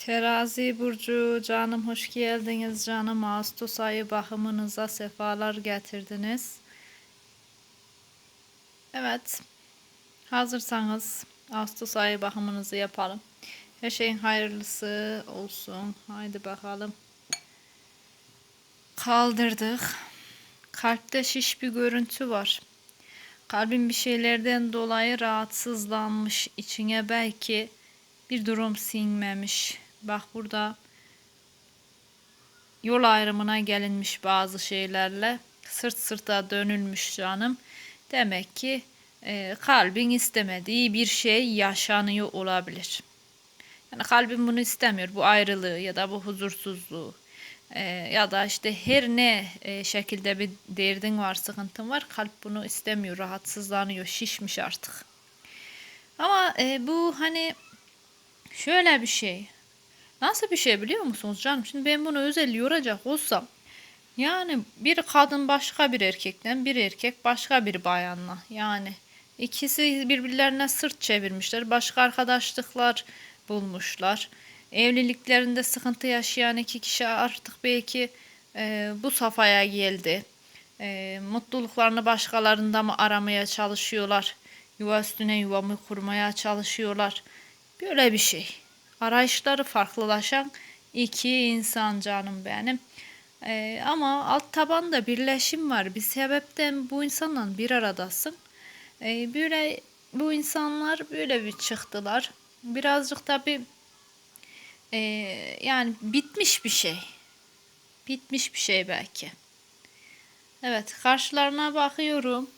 Terazi burcu canım hoş geldiniz canım Ağustos ayı bakımınıza sefalar getirdiniz. Evet hazırsanız Ağustos ayı bakımınızı yapalım. Her şeyin hayırlısı olsun. Haydi bakalım. Kaldırdık. Kalpte şiş bir görüntü var. Kalbin bir şeylerden dolayı rahatsızlanmış. içine belki bir durum sinmemiş. Bak burada yol ayrımına gelinmiş bazı şeylerle. Sırt sırta dönülmüş canım. Demek ki e, kalbin istemediği bir şey yaşanıyor olabilir. Yani kalbin bunu istemiyor. Bu ayrılığı ya da bu huzursuzluğu e, ya da işte her ne e, şekilde bir derdin var, sıkıntın var. Kalp bunu istemiyor, rahatsızlanıyor, şişmiş artık. Ama e, bu hani şöyle bir şey. Nasıl bir şey biliyor musunuz canım? Şimdi ben bunu özel yoracak olsam yani bir kadın başka bir erkekten bir erkek başka bir bayanla yani ikisi birbirlerine sırt çevirmişler. Başka arkadaşlıklar bulmuşlar. Evliliklerinde sıkıntı yaşayan iki kişi artık belki e, bu safhaya geldi. E, mutluluklarını başkalarında mı aramaya çalışıyorlar? Yuva üstüne yuva mı kurmaya çalışıyorlar? Böyle bir şey. Arayışları farklılaşan iki insan canım benim. Ee, ama alt tabanda birleşim var. Bir sebepten bu insanla bir aradasın. Ee, böyle bu insanlar böyle bir çıktılar. Birazcık tabi e, yani bitmiş bir şey. Bitmiş bir şey belki. Evet karşılarına bakıyorum.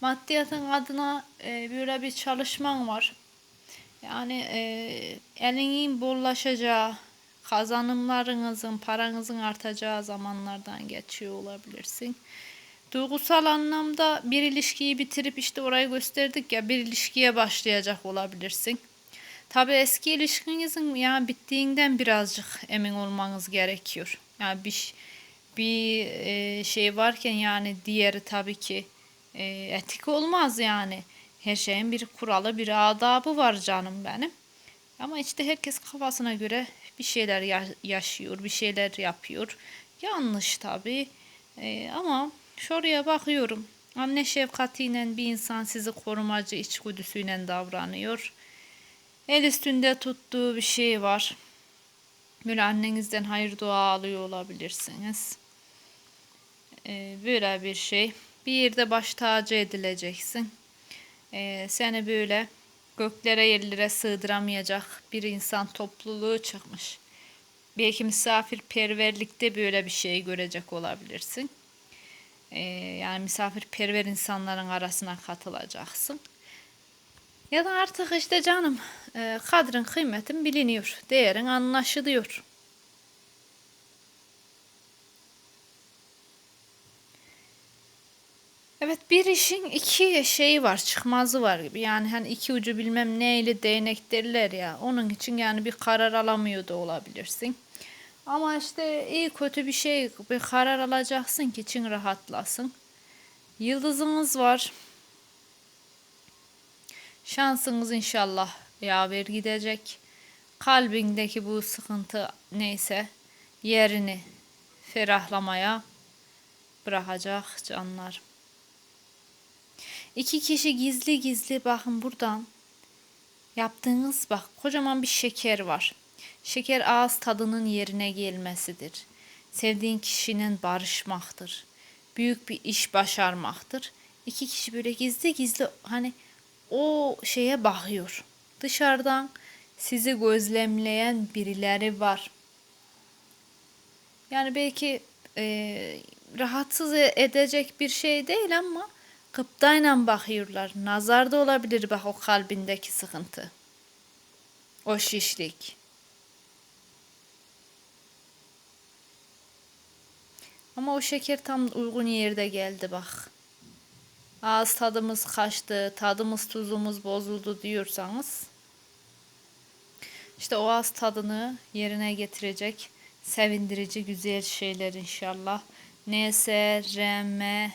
Maddiyatın adına e, böyle bir çalışman var. Yani e, elinin bollaşacağı, kazanımlarınızın, paranızın artacağı zamanlardan geçiyor olabilirsin. Duygusal anlamda bir ilişkiyi bitirip işte orayı gösterdik ya bir ilişkiye başlayacak olabilirsin. Tabi eski ilişkinizin yani bittiğinden birazcık emin olmanız gerekiyor. Yani bir bir e, şey varken yani diğeri tabii ki e, etik olmaz yani. Her şeyin bir kuralı, bir adabı var canım benim. Ama işte herkes kafasına göre bir şeyler yaşıyor, bir şeyler yapıyor. Yanlış tabii. Ee, ama şuraya bakıyorum. Anne şefkatiyle bir insan sizi korumacı içgüdüsüyle davranıyor. El üstünde tuttuğu bir şey var. Böyle annenizden hayır dua alıyor olabilirsiniz. Ee, böyle bir şey. Bir yerde baş tacı edileceksin e, seni böyle göklere yerlere sığdıramayacak bir insan topluluğu çıkmış. Belki misafirperverlikte böyle bir şey görecek olabilirsin. E, yani misafirperver insanların arasına katılacaksın. Ya da artık işte canım e, kadrin kıymetin biliniyor, değerin anlaşılıyor. Evet bir işin iki şeyi var çıkmazı var gibi yani hani iki ucu bilmem neyle değnek derler ya onun için yani bir karar alamıyor da olabilirsin. Ama işte iyi kötü bir şey bir karar alacaksın ki için rahatlasın. Yıldızımız var. Şansınız inşallah yaver gidecek. Kalbindeki bu sıkıntı neyse yerini ferahlamaya bırakacak canlar. İki kişi gizli gizli bakın buradan yaptığınız bak kocaman bir şeker var. Şeker ağız tadının yerine gelmesidir. Sevdiğin kişinin barışmaktır. Büyük bir iş başarmaktır. İki kişi böyle gizli gizli hani o şeye bakıyor. Dışarıdan sizi gözlemleyen birileri var. Yani belki e, rahatsız edecek bir şey değil ama Gıptayla bakıyorlar. Nazar da olabilir bak o kalbindeki sıkıntı. O şişlik. Ama o şeker tam uygun yerde geldi bak. Ağız tadımız kaçtı, tadımız tuzumuz bozuldu diyorsanız işte o ağız tadını yerine getirecek sevindirici güzel şeyler inşallah. NS, RM,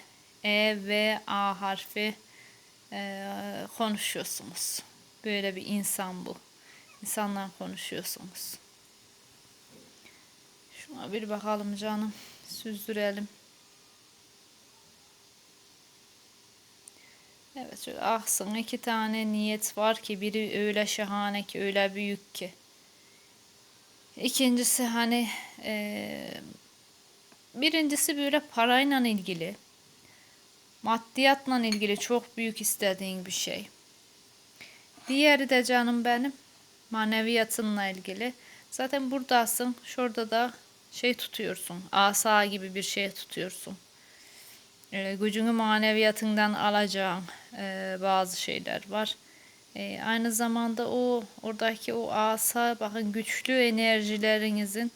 e ve A harfi e, konuşuyorsunuz. Böyle bir insan bu. İnsanlar konuşuyorsunuz. Bir bakalım canım. Süzdürelim. Evet şöyle aksın. iki tane niyet var ki biri öyle şahane ki öyle büyük ki. İkincisi hani eee, birincisi böyle parayla ilgili. Maddiyatla ilgili çok büyük istediğin bir şey. Diğeri de canım benim maneviyatınla ilgili. Zaten buradasın. Şurada da şey tutuyorsun. Asa gibi bir şey tutuyorsun. E, gücünü maneviyatından alacağın e, bazı şeyler var. E, aynı zamanda o oradaki o asa bakın güçlü enerjilerinizin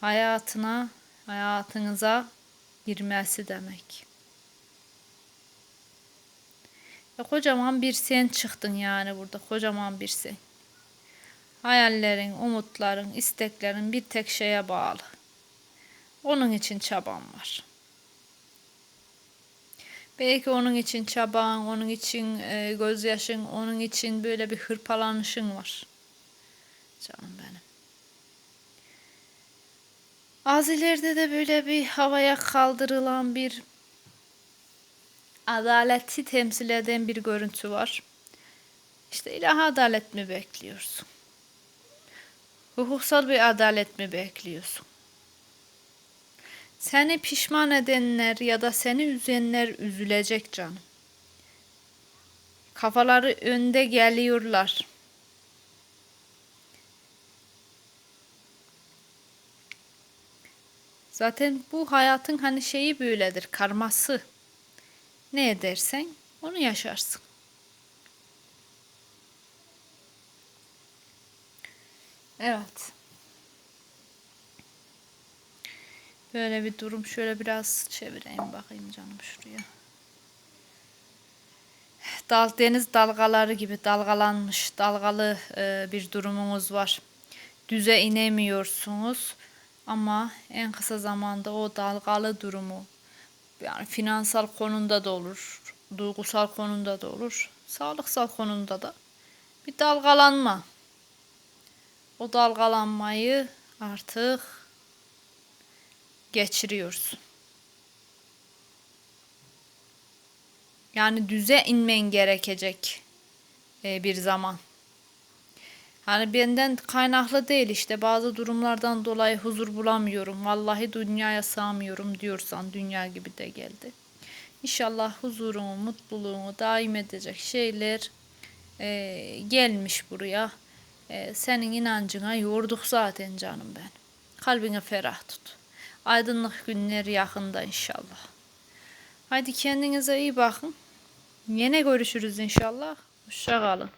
hayatına hayatınıza girmesi demek. Ya kocaman bir sen çıktın yani burada kocaman bir sen. Hayallerin, umutların, isteklerin bir tek şeye bağlı. Onun için çaban var. Belki onun için çaban, onun için e, gözyaşın, onun için böyle bir hırpalanışın var. Canım benim. Az ileride de böyle bir havaya kaldırılan bir adaleti temsil eden bir görüntü var. İşte ilahi adalet mi bekliyorsun? Hukuksal bir adalet mi bekliyorsun? Seni pişman edenler ya da seni üzenler üzülecek canım. Kafaları önde geliyorlar. Zaten bu hayatın hani şeyi böyledir, karması. Ne edersen onu yaşarsın. Evet. Böyle bir durum. Şöyle biraz çevireyim bakayım canım şuraya. Dal, deniz dalgaları gibi dalgalanmış, dalgalı e, bir durumunuz var. Düze inemiyorsunuz ama en kısa zamanda o dalgalı durumu yani finansal konunda da olur, duygusal konunda da olur, sağlıksal konunda da bir dalgalanma. O dalgalanmayı artık geçiriyorsun. Yani düze inmen gerekecek e, bir zaman. Hani benden kaynaklı değil işte bazı durumlardan dolayı huzur bulamıyorum. Vallahi dünyaya sığamıyorum diyorsan dünya gibi de geldi. İnşallah huzurunu, mutluluğunu daim edecek şeyler e, gelmiş buraya. E, senin inancına yorduk zaten canım ben. Kalbini ferah tut. Aydınlık günler yakında inşallah. Haydi kendinize iyi bakın. Yine görüşürüz inşallah. Hoşça kalın.